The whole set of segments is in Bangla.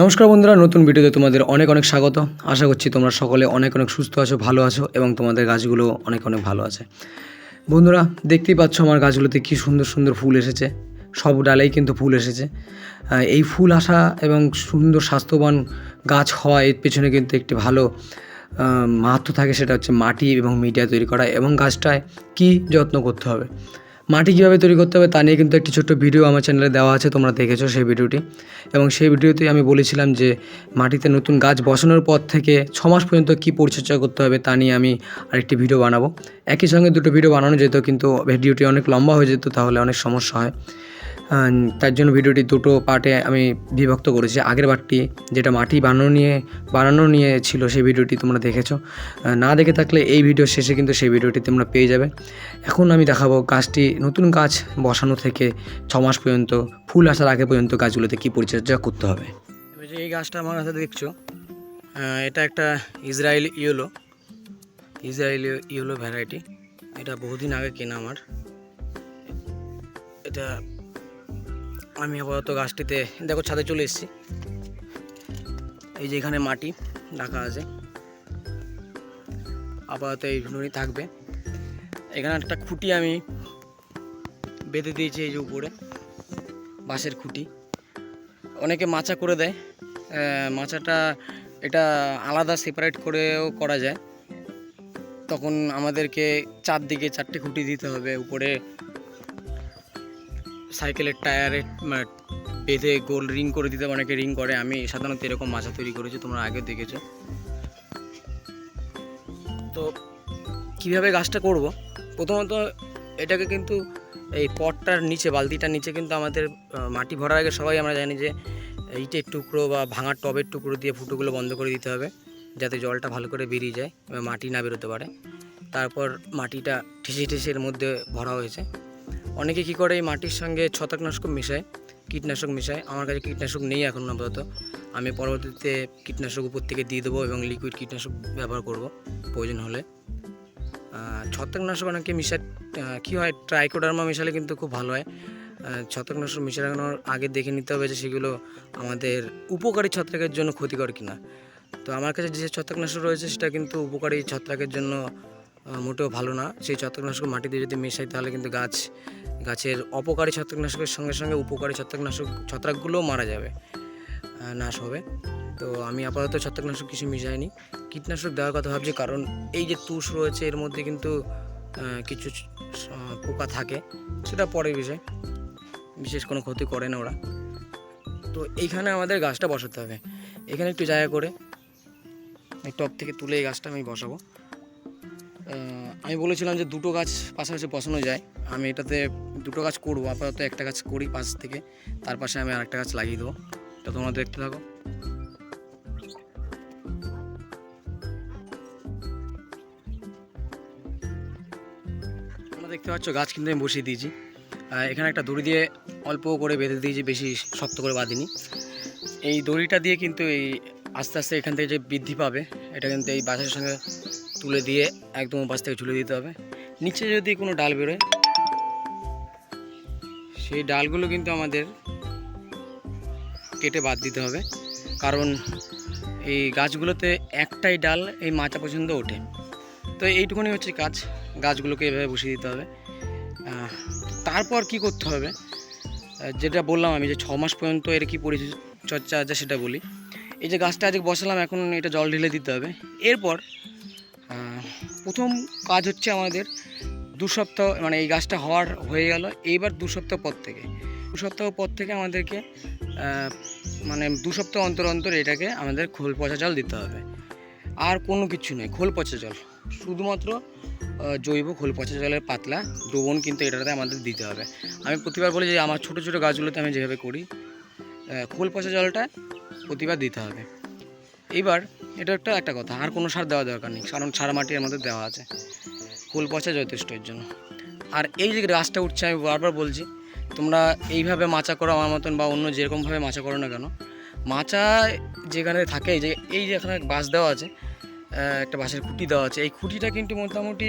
নমস্কার বন্ধুরা, নতুন ভিডিওতে তোমাদের অনেক অনেক স্বাগত। আশা করছি তোমরা সকলে অনেক অনেক সুস্থ আছো, ভালো আছো এবং তোমাদের গাছগুলো অনেক অনেক ভালো আছে। বন্ধুরা, দেখতেই পাচ্ছ আমার গাছগুলোতে কি সুন্দর সুন্দর ফুল এসেছে। সব ডালেই কিন্তু ফুল এসেছে। এই ফুল আসা এবং সুন্দর স্বাস্থ্যবান গাছ হওয়া এর পেছনে কিন্তু একটি ভালো মাহাত্ম থাকে, সেটা হচ্ছে মাটি এবং মিডিয়া তৈরি করা এবং গাছটায় কী যত্ন করতে হবে। মাটি কীভাবে তৈরি করতে হবে তা নিয়ে কিন্তু একটি ছোট্ট ভিডিও আমার চ্যানেলে দেওয়া আছে, তোমরা দেখেছ সেই ভিডিওটি। এবং সেই ভিডিওতে আমি বলেছিলাম যে মাটিতে নতুন গাছ বসানোর পর থেকে ছ মাস পর্যন্ত কী পরিচর্যা করতে হবে তা নিয়ে আমি আরেকটি ভিডিও বানাবো। একই সঙ্গে দুটো ভিডিও বানানো যেত, কিন্তু ভিডিওটি অনেক লম্বা হয়ে যেত, তাহলে অনেক সমস্যা হয়। তার জন্য ভিডিওটি দুটো পার্টে আমি বিভক্ত করেছি। আগের পার্টটি যেটা মাটি বানানো নিয়ে বানানো নিয়ে ছিল সেই ভিডিওটি তোমরা দেখেছ। না দেখে থাকলে এই ভিডিও শেষে কিন্তু সেই ভিডিওটি তোমরা পেয়ে যাবে। এখন আমি দেখাবো গাছটি নতুন গাছ বসানো থেকে ছ মাস পর্যন্ত, ফুল আসার আগে পর্যন্ত গাছগুলোতে কী পরিচর্যা করতে হবে? যে এই গাছটা আমার হাতে দেখছ এটা একটা Israel yellow Israel yellow variety এটা বহুদিন আগে কেনা আমার। এটা আমি আপাতত গাছটিতে, দেখো ছাদে চলে এসেছি। এই যে এখানে মাটি রাখা আছে। আপাতত এই এইগুলোই থাকবে। এখানে একটা খুঁটি আমি বেঁধে দিয়েছে এই যে উপরে, বাঁশের খুঁটি। অনেকে মাচা করে দেয় মাচাটা এটা আলাদা সেপারেট করেও করা যায়। তখন আমাদেরকে চারদিকে চারটে খুঁটি দিতে হবে, উপরে সাইকেলের টায়ারে বেঁধে গোল রিং করে দিতে অনেকে রিং করে, আমি সাধারণত এরকম মাচা তৈরি করেছি, তোমরা আগে দেখেছ। তো কীভাবে গাছটা করব? প্রথমত এটাকে কিন্তু এই পটটার নিচে, বালতিটার নিচে কিন্তু আমাদের মাটি ভরার আগে সবাই আমরা জানি যে ইটের টুকরো বা ভাঙার টবের টুকরো দিয়ে ফুটোগুলো বন্ধ করে দিতে হবে, যাতে জলটা ভালো করে বেরিয়ে যায় মাটি না বেরোতে পারে। তারপর মাটিটা ঠেসে ঠেসে এর মধ্যে ভরা হয়েছে। অনেকে কী করে এই মাটির সঙ্গে ছত্রাকনাশক মিশায়, কীটনাশক মিশায়। আমার কাছে কীটনাশক নেই এখন আপাতত। আমি পরবর্তীতে কীটনাশক উপর থেকে দিয়ে দেবো এবং লিকুইড কীটনাশক ব্যবহার করব প্রয়োজন হলে। ছত্রাকনাশক অনেকে মিশা কী হয়, ট্রাইকোডার্মা মেশালে কিন্তু খুব ভালো হয়। ছত্রাকনাশক মেশানোর আগে দেখে নিতে হবে যে সেগুলো আমাদের উপকারী ছত্রাকের জন্য ক্ষতিকর কিনা। তো আমার কাছে যে ছত্রাকনাশক রয়েছে সেটা কিন্তু উপকারী ছত্রাকের জন্য মোটেও ভালো না। সেই ছত্রাকনাশক মাটিতে যদি মেশাই তাহলে কিন্তু গাছ, গাছের অপকারী ছত্রাকনাশকের সঙ্গে সঙ্গে উপকারী ছত্রাকনাশক, ছত্রাকগুলোও মারা যাবে। নাশ হবে। তো আমি আপাতত ছত্রাকনাশক কিছু মিশাইনি। কীটনাশক দেওয়ার কথা ভাবছি কারণ এই যে তুষ রয়েছে, এর মধ্যে কিন্তু কিছু পোকা থাকে, সেটা পরের বিষয় বিশেষ কোনো ক্ষতি করে না ওরা। তো এইখানে আমাদের গাছটা বসাতে হবে। এখানে একটু জায়গা করে, এই টপ থেকে তুলে এই গাছটা আমি বসাবো। আমি বলেছিলাম যে দুটো গাছ পাশাপাশি বসানো যায়। আমি এটাতে দুটো গাছ করব, আপাতত একটা গাছ করি পাশ থেকে, তার পাশে আমি আরেকটা গাছ লাগিয়ে দেবো। তো তোমরা দেখতে থাকো। তোমরা দেখতে পাচ্ছ, গাছ কিন্তু আমি বসিয়ে দিয়েছি। এখানে একটা দড়ি দিয়ে অল্প করে বেঁধে দিয়েছি, বেশি শক্ত করে বাঁধিনি। এই দড়িটা দিয়ে কিন্তু এই আস্তে আস্তে এখান থেকে যে বৃদ্ধি পাবে, এটা কিন্তু এই বাঁশের সঙ্গে তুলে দিয়ে একদম পাশ থেকে ঝুলে দিতে হবে। নিচে যদি কোনো ডাল বেরোয়, সেই ডালগুলো কিন্তু আমাদের কেটে বাদ দিতে হবে। কারণ এই গাছগুলোতে একটাই ডাল এই মাচা পর্যন্ত ওঠে। তো এইটুকুনি হচ্ছে কাজ, গাছগুলোকে এভাবে বসিয়ে দিতে হবে। তারপর কি করতে হবে? যেটা বললাম আমি যে ছ মাস পর্যন্ত এর কি পরিচর্যা আছে সেটা বলি। এই যে গাছটা আজকে বসালাম, এখন এটা জল ঢেলে দিতে হবে। এরপর প্রথম কাজ হচ্ছে আমাদের দু সপ্তাহ মানে এই গাছটা হওয়ার হয়ে গেল। এইবার দু সপ্তাহ পর থেকে। দু সপ্তাহ পর থেকে আমাদেরকে মানে দু সপ্তাহ অন্তর অন্তর এটাকে আমাদের খোল পচা জল দিতে হবে। আর কোনো কিছু নেই, খোল পচা জল। শুধুমাত্র জৈব খোল পচা জলের পাতলা দ্রবণ কিন্তু এটাতে আমাদের দিতে হবে। আমি প্রতিবার বলি যে আমার ছোটো ছোটো গাছগুলোতে আমি যেভাবে করি খোল পচা জলটা প্রতিবার দিতে হবে। এইবার এটা একটা একটা কথা, আর কোনো সার দেওয়া দরকার নেই, কারণ সার মাটি আমাদের দেওয়া আছে। খোল পচা যথেষ্ট এর জন্য। আর এই যে গাছটা উঠছে, আমি বারবার বলছি তোমরা এইভাবে মাচা করো আমার মতন বা অন্য যেরকমভাবে মাচা করো না কেন। মাচা যেখানে থাকে যে, এই যে এখানে বাঁশ দেওয়া আছে একটা বাঁশের খুঁটি দেওয়া আছে, এই খুঁটিটা কিন্তু মোটামুটি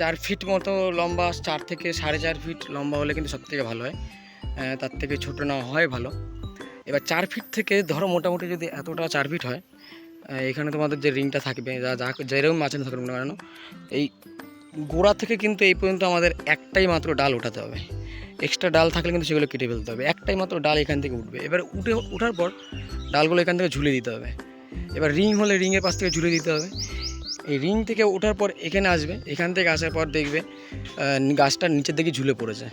চার ফিট মতো লম্বা, চার থেকে সাড়ে চার ফিট লম্বা হলে কিন্তু সবথেকে ভালো হয়। তার থেকে ছোটো না হয় ভালো। এবার চার ফিট থেকে ধরো মোটামুটি যদি এতটা চার ফিট হয় এখানে তোমাদের যে রিংটা থাকবে, যা যা, যেরকম মাছ থাকবে না কেন, এই গোড়া থেকে কিন্তু এই পর্যন্ত আমাদের একটাই মাত্র ডাল ওঠাতে হবে। এক্সট্রা ডাল থাকলে কিন্তু সেগুলো কেটে ফেলতে হবে। একটাই মাত্র ডাল এখান থেকে উঠবে। এবার উঠে ওঠার পর ডালগুলো এখান থেকে ঝুলে দিতে হবে। এবার রিং হলে রিংয়ের পাশ থেকে ঝুলে দিতে হবে। এই রিং থেকে ওঠার পর এখানে আসবে। এখান থেকে আসার পর দেখবে গাছটা নিচের দিকে ঝুলে পড়েছে।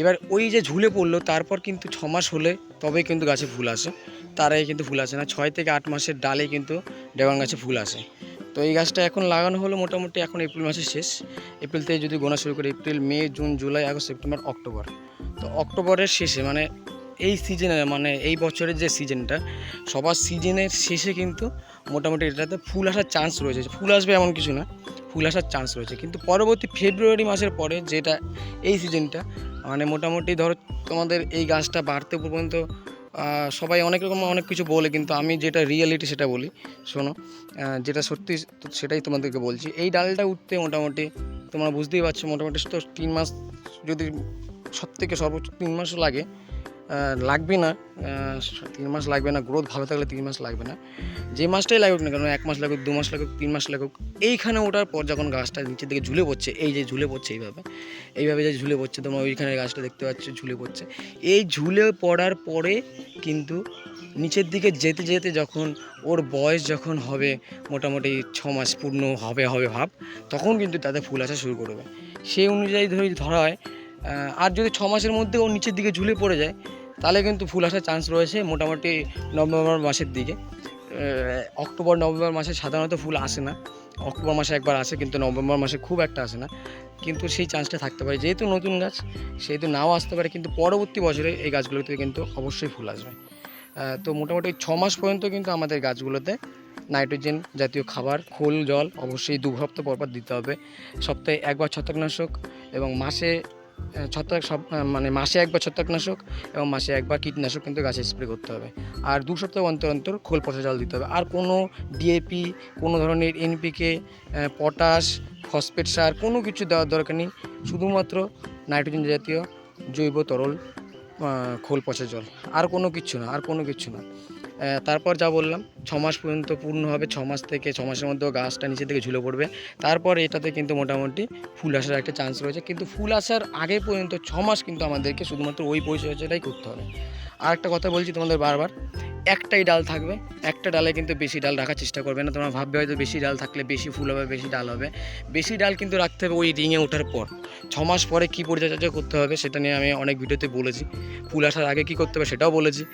এবার ওই যে ঝুলে পড়ল, তারপর কিন্তু ছ মাস হলে তবে কিন্তু গাছে ফুল আসে। তার আগে কিন্তু ফুল আসে না। ছয় থেকে আট মাসের ডালে কিন্তু ড্রাগন গাছে ফুল আসে। তো এই গাছটা এখন লাগানো হলো মোটামুটি এখন এপ্রিল মাসের শেষ। এপ্রিল থেকে যদি গোনা শুরু করে, April, May, June, July, August, September, October. তো অক্টোবরের শেষে মানে এই সিজনে মানে এই বছরের যে সিজনটা সবার সিজনের শেষে কিন্তু মোটামুটি এটাতে ফুল আসার চান্স রয়েছে। ফুল আসবে এমন কিছু না, ফুল আসার চান্স রয়েছে। কিন্তু পরবর্তী ফেব্রুয়ারি মাসের পরে যেটা এই সিজনটা মানে মোটামুটি ধরো তোমাদের এই গাছটা বাড়তে পর্যন্ত সবাই অনেক রকম অনেক কিছু বলে, কিন্তু আমি যেটা রিয়েলিটি সেটা বলি। শোনো যেটা সত্যি সেটাই তোমাদেরকে বলছি। এই ডালটা উঠতে মোটামুটি, তোমরা বুঝতেই পারছ, মোটামুটি তো তিন মাস যদি সব থেকে সর্বোচ্চ তিন মাসও লাগে লাগবে না তিন মাস লাগবে না গ্রোথ ভালো থাকলে তিন মাস লাগবে না। যে মাসটাই লাগুক না কেন, এক মাস লাগুক, দু মাস লাগুক, তিন মাস লাগুক, এইখানে ওঠার পর যখন গাছটা নিচের দিকে ঝুলে পড়ছে, এই যে ঝুলে পড়ছে এইভাবে এইভাবে যে ঝুলে পড়ছে, তোমরা ওইখানে গাছটা দেখতে পাচ্ছ, ঝুলে পড়ছে। এই ঝুলে পড়ার পরে কিন্তু নিচের দিকে যেতে যেতে যখন ওর বয়স যখন হবে, মোটামুটি ছ মাস পূর্ণ হবে হবে ভাব, তখন কিন্তু তাতে ফুল আসা শুরু করবে। সেই অনুযায়ী ধরে ধরা হয় আর যদি ছ মাসের মধ্যে ও নিচের দিকে ঝুলে পড়ে যায়, তাহলে কিন্তু ফুল আসার চান্স রয়েছে মোটামুটি নভেম্বর মাসের দিকে। অক্টোবর, নভেম্বর মাসে সাধারণত ফুল আসে না। অক্টোবর মাসে একবার আসে, কিন্তু নভেম্বর মাসে খুব একটা আসে না। কিন্তু সেই চান্সটা থাকতে পারে। যেহেতু নতুন গাছ, সেহেতু নাও আসতে পারে, কিন্তু পরবর্তী বছরে এই গাছগুলোতে কিন্তু অবশ্যই ফুল আসবে। তো মোটামুটি ছ মাস পর্যন্ত কিন্তু আমাদের গাছগুলোতে নাইট্রোজেন জাতীয় খাবার, খোল, জল অবশ্যই দু সপ্তাহ পর পর দিতে হবে। সপ্তাহে একবার ছত্রাকনাশক এবং মাসে ছত্রাক সব মানে মাসে একবার ছত্রাকনাশক এবং মাসে একবার কীটনাশক কিন্তু গাছে স্প্রে করতে হবে। আর দু সপ্তাহ অন্তর অন্তর খোল পচা জল দিতে হবে। আর কোনো ডিএপি কোনো ধরনের এনপিকে পটাশ, ফসফেট সার, কোনো কিছু দেওয়ার দরকার নেই। শুধুমাত্র নাইট্রোজেন জাতীয় জৈব তরল খোল পচা জল। আর কোনো কিছু না, আর কোনো কিছু না। তারপর যা বললাম ছ মাস পর্যন্ত পূর্ণ হবে ছ মাস থেকে ছ মাসের মধ্যে গাছটা নিচে থেকে ঝুলে পড়বে। তারপর এটাতে কিন্তু মোটামুটি ফুল আসার একটা চান্স রয়েছে। কিন্তু ফুল আসার আগে পর্যন্ত ছ মাস কিন্তু আমাদেরকে শুধুমাত্র ওই পরিচর্যাটাই করতে হবে। আর একটা কথা বলছি তোমাদের বারবার, একটাই ডাল থাকবে, একটা ডালে কিন্তু বেশি ডাল রাখার চেষ্টা করবে না। তোমরা ভাববে হয়তো বেশি ডাল থাকলে বেশি ফুল হবে, বেশি ডাল হবে। বেশি ডাল কিন্তু রাখতে হবে ওই রিঙে ওঠার পর। ছ মাস পরে কী পরিচর্যা করতে হবে সেটা নিয়ে আমি অনেক ভিডিওতে বলেছি। ফুল আসার আগে কী করতে হবে সেটাও বলেছি।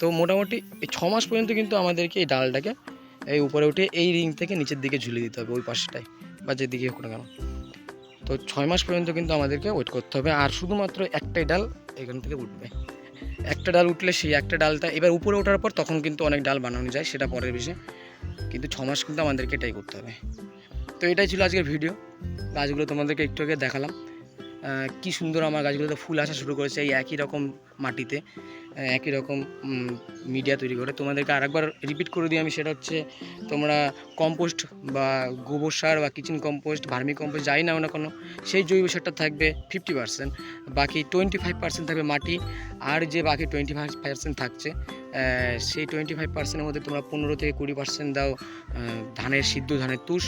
তো মোটামুটি এই ছ মাস পর্যন্ত কিন্তু আমাদেরকে এই ডালটাকে এই উপরে উঠে এই রিং থেকে নিচের দিকে ঝুলিয়ে দিতে হবে, ওই পাশটায় বা যেদিকে হোক না কেন। তো ছয় মাস পর্যন্ত কিন্তু আমাদেরকে ওয়েট করতে হবে, আর শুধুমাত্র একটাই ডাল এখান থেকে উঠবে। একটা ডাল উঠলে সেই একটা ডালটা, এবার উপরে ওঠার পর তখন কিন্তু অনেক ডাল বানানো যায়, সেটা পরের বিষয়। কিন্তু ছ মাস কিন্তু আমাদেরকে এটাই করতে হবে। তো এটাই ছিল আজকের ভিডিও গাছগুলো তোমাদেরকে একটু আগে দেখালাম। কি সুন্দর আমার গাছগুলোতে ফুল আসা শুরু করেছে এই একই রকম মাটিতে। একই রকম মিডিয়া তৈরি করে। তোমাদেরকে আরেকবার রিপিট করে দিই আমি, সেটা হচ্ছে তোমরা কম্পোস্ট বা গোবর সার বা কিচেন কম্পোস্ট ভার্মি কম্পোস্ট যাই নাও না কোনো, সেই জৈব সারটা থাকবে ফিফটি পার্সেন্ট বাকি টোয়েন্টি ফাইভ পার্সেন্ট থাকবে মাটি, আর যে বাকি টোয়েন্টি ফাইভ পার্সেন্ট থাকছে সেই টোয়েন্টি ফাইভ পার্সেন্টের মধ্যে তোমরা পনেরো থেকে কুড়ি পার্সেন্ট দাও ধানের সিদ্ধ ধানের তুষ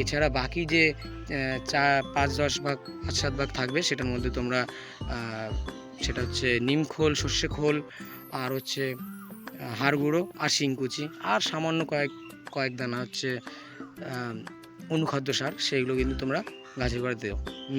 এছাড়া বাকি যে চা, পাঁচ দশ ভাগ পাঁচ সাত ভাগ থাকবে, সেটার মধ্যে তোমরা সেটা হচ্ছে নিম খোল, সর্ষে খোল, আর হচ্ছে হাড় গুঁড়ো আর শিংকুচি আর সামান্য কয়েক কয়েক দানা হচ্ছে অনুখাদ্য সার, সেইগুলো কিন্তু তোমরা গাছের গোড়ায় দেও।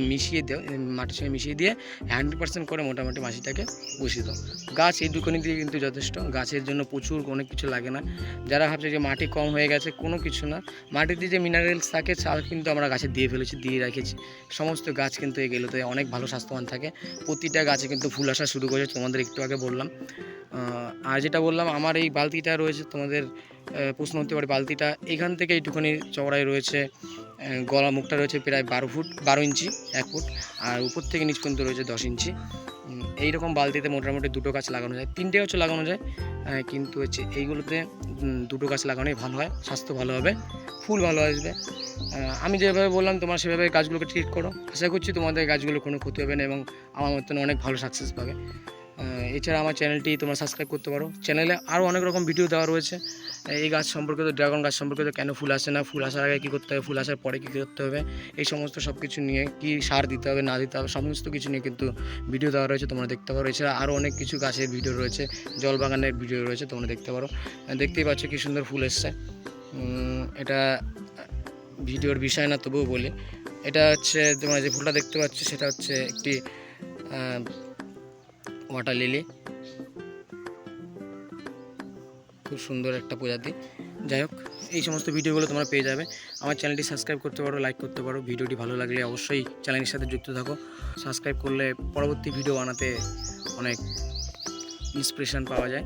মিশিয়ে দেও মাটির সঙ্গে মিশিয়ে দিয়ে হান্ড্রেড পার্সেন্ট করে মোটামুটি মাটিটাকে বসিয়ে দাও। গাছ এই দুকনি দিয়ে কিন্তু যথেষ্ট। গাছের জন্য প্রচুর অনেক কিছু লাগে না। যারা ভাবছে যে মাটি কম হয়ে গেছে, কোনো কিছু না। মাটিতে যে মিনারেলস থাকে, চাল কিন্তু আমরা গাছে দিয়ে ফেলেছি, দিয়ে রেখেছি। সমস্ত গাছ কিন্তু এগুলোতে অনেক ভালো স্বাস্থ্যবান থাকে। প্রতিটা গাছে কিন্তু ফুল আসা শুরু করেছে, তোমাদের একটু আগে বললাম। আর যেটা বললাম, আমার এই বালতিটা রয়েছে তোমাদের প্রশ্ন হতে পারে বালতিটা। এখান থেকে এইটুখানি চওড়ায় রয়েছে গলা মুখটা রয়েছে প্রায় বারো ফুট, বারো ইঞ্চি, এক ফুট, আর উপর থেকে নিচ পর্যন্ত রয়েছে দশ ইঞ্চি। এইরকম বালতিতে মোটামুটি দুটো গাছ লাগানো যায়। তিনটে গাছও লাগানো যায় কিন্তু হচ্ছে এইগুলোতে দুটো গাছ লাগানোই ভালো হয়, স্বাস্থ্য ভালো হবে, ফুল ভালো আসবে। আমি যেভাবে বললাম, তোমার সেভাবে গাছগুলোকে ট্রিট করো। আশা করছি তোমাদের গাছগুলো কোনো ক্ষতি হবে না এবং আমার মতন অনেক ভালো সাকসেস পাবে। এছাড়া আমার চ্যানেলটি তোমরা সাবস্ক্রাইব করতে পারো। চ্যানেলে আরও অনেক রকম ভিডিও দেওয়া রয়েছে। এই গাছ সম্পর্কিত ড্রাগন গাছ সম্পর্কিত, কেন ফুল আসে না, ফুল আসার আগে কী করতে হবে, ফুল আসার পরে কী করতে হবে, এই সমস্ত সব কিছু নিয়ে কী সার দিতে হবে, না দিতে হবে, সমস্ত কিছু নিয়ে কিন্তু ভিডিও দেওয়া রয়েছে, তোমরা দেখতে পারো। এছাড়া আরও অনেক কিছু গাছের ভিডিও রয়েছে জল বাগানের ভিডিও রয়েছে, তোমরা দেখতে পারো। দেখতেই পাচ্ছ কী সুন্দর ফুল এসছে। এটা ভিডিওর বিষয় না, তবুও বলি। এটা হচ্ছে, তোমরা যে ফুলটা দেখতে পাচ্ছ, সেটা হচ্ছে একটি ওয়াটার লিলি। খুব সুন্দর একটা প্রজাতি। যাই হোক, এই সমস্ত ভিডিওগুলো তোমরা পেয়ে যাবে। আমার চ্যানেলটি সাবস্ক্রাইব করতে পারো, লাইক করতে পারো। ভিডিওটি ভালো লাগলে অবশ্যই চ্যানেলের সাথে যুক্ত থাকো। সাবস্ক্রাইব করলে পরবর্তী ভিডিও বানাতে অনেক ইন্সপিরেশন পাওয়া যায়।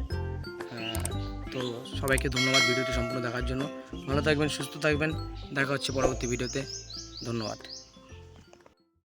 তো সবাইকে ধন্যবাদ ভিডিওটি সম্পূর্ণ দেখার জন্য। ভালো থাকবেন, সুস্থ থাকবেন। দেখা হচ্ছে পরবর্তী ভিডিওতে। ধন্যবাদ।